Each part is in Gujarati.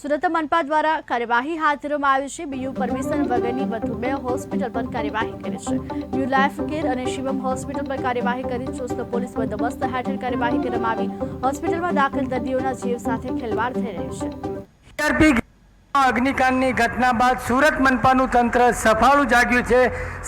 સુરત મનપા દ્વારા કાર્યવાહી હાથ ધરવામાં આવી છે. બીયુ પરમિશન વગરની વધુ બે હોસ્પિટલ પર કાર્યવાહી કરી છે. ન્યૂ લાઈફ કેર અને શિવમ હોસ્પિટલ પર કાર્યવાહી કરી ચુસ્ત પોલીસ બંદોબસ્ત હેઠળ કાર્યવાહી કરવામાં આવી. હોસ્પિટલમાં દાખલ દર્દીઓના જીવ સાથે ખેલવાડ થઈ રહી છે. અગ્નિકાંડની ઘટના બાદ સુરત મનપાનું તંત્ર સફાળું જાગ્યું છે.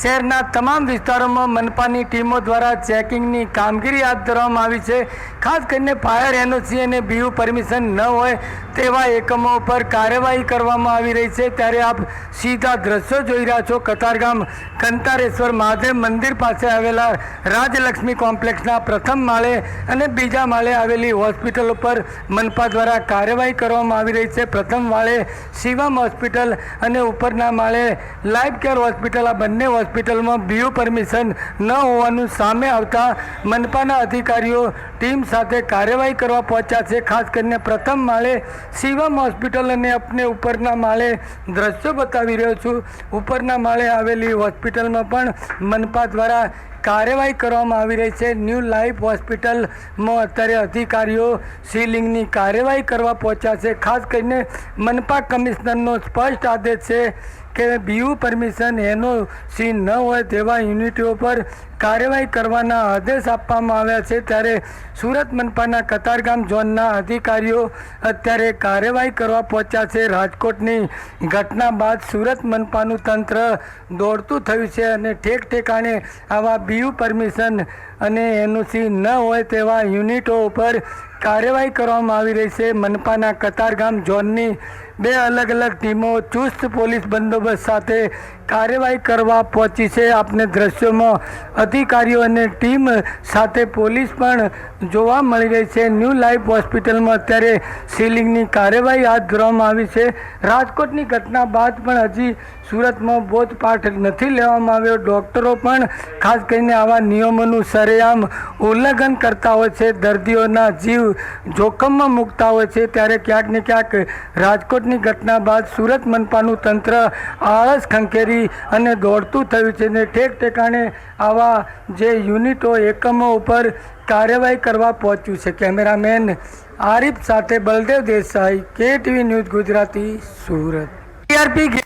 શહેરના તમામ વિસ્તારોમાં મનપાની ટીમો દ્વારા ચેકિંગની કામગીરી હાથ ધરવામાં આવી છે. ખાસ કરીને ફાયર એનઓસી અને બીયુ પરમિશન ન હોય તેવા એકમો પર કાર્યવાહી કરવામાં આવી રહી છે. ત્યારે આપ સીધા દ્રશ્યો જોઈ રહ્યા છો. કતારગામ કંતારેશ્વર મહાદેવ મંદિર પાસે આવેલા રાજલક્ષ્મી કોમ્પ્લેક્સના પ્રથમ માળે અને બીજા માળે આવેલી હોસ્પિટલ ઉપર મનપા દ્વારા કાર્યવાહી કરવામાં આવી રહી છે. પ્રથમ માળે શિવમ હોસ્પિટલ અને ઉપરના માળે લાઈફ કેર હોસ્પિટલ, આ બંને હોસ્પિટલમાં બીયુ પરમિશન ન હોવાનું સામે આવતા મનપાના અધિકારીઓ ટીમ સાથે કાર્યવાહી કરવા પહોંચ્યા છે. ખાસ કરીને પ્રથમ માળે શિવમ હોસ્પિટલ અને આપને ઉપરના માળે દ્રશ્યો બતાવી રહ્યો છું. ઉપરના માળે આવેલી હોસ્પિટલમાં પણ મનપા દ્વારા કાર્યવાહી કરવામાં આવી રહી છે. ન્યૂ લાઈફ હોસ્પિટલમાં અત્યારે અધિકારીઓ સીલિંગની કાર્યવાહી કરવા પહોંચ્યા છે. ખાસ કરીને મનપા કમિશનરનો સ્પષ્ટ આદેશ છે કે બીયુ પરમિશન એનો સી ન હોય તેવા યુનિટીઓ પર કાર્યવાહી કરવાના આદેશ આપવામાં આવ્યા છે. ત્યારે સુરત મનપાના કતારગામ ઝોનના અધિકારીઓ અત્યારે કાર્યવાહી કરવા પહોંચ્યા છે. રાજકોટની ઘટના બાદ સુરત મનપાનું તંત્ર દોડતું થયું છે અને ઠેક ઠેકાણે આવા બીયુ પરમિશન અને એનઓસી ન હોય તેવા યુનિટો ઉપર કાર્યવાહી કરવામાં આવી રહી છે. મનપાના કતારગામ ઝોનની બે અલગ અલગ ટીમો ચુસ્ત પોલીસ બંદોબસ્ત સાથે કાર્યવાહી કરવા પહોંચી છે. આપને દ્રશ્યોમાં અધિકારીઓ અને ટીમ સાથે પોલીસ પણ જોવા મળી રહી છે. ન્યૂ લાઈફ હોસ્પિટલમાં અત્યારે સીલિંગની કાર્યવાહી હાથ ધરવામાં આવી છે. રાજકોટની ઘટના બાદ પણ હજી સુરતમાં બોધપાઠ નથી લેવામાં આવ્યો. ડૉક્ટરો પણ ખાસ કરીને આવા નિયમોનું સરેઆમ ઉલ્લંઘન કરતા હોય છે. દર્દીઓના જીવ જોખમમાં મૂકતા હોય છે. ત્યારે ક્યાંક ને ક્યાંક રાજકોટની ઘટના બાદ સુરત મનપાનું તંત્ર આળસ ખંખેરી અને દોડતું થયું છે ને ઠેક ઠેકાણે આવા જે યુનિટો, એકમો ઉપર કાર્યવાહી કરવા પહોંચ્યું છે. કેમેરામેન આરિફ સાથે Baldev Desai, KTV news Gujarati, Surat. TRP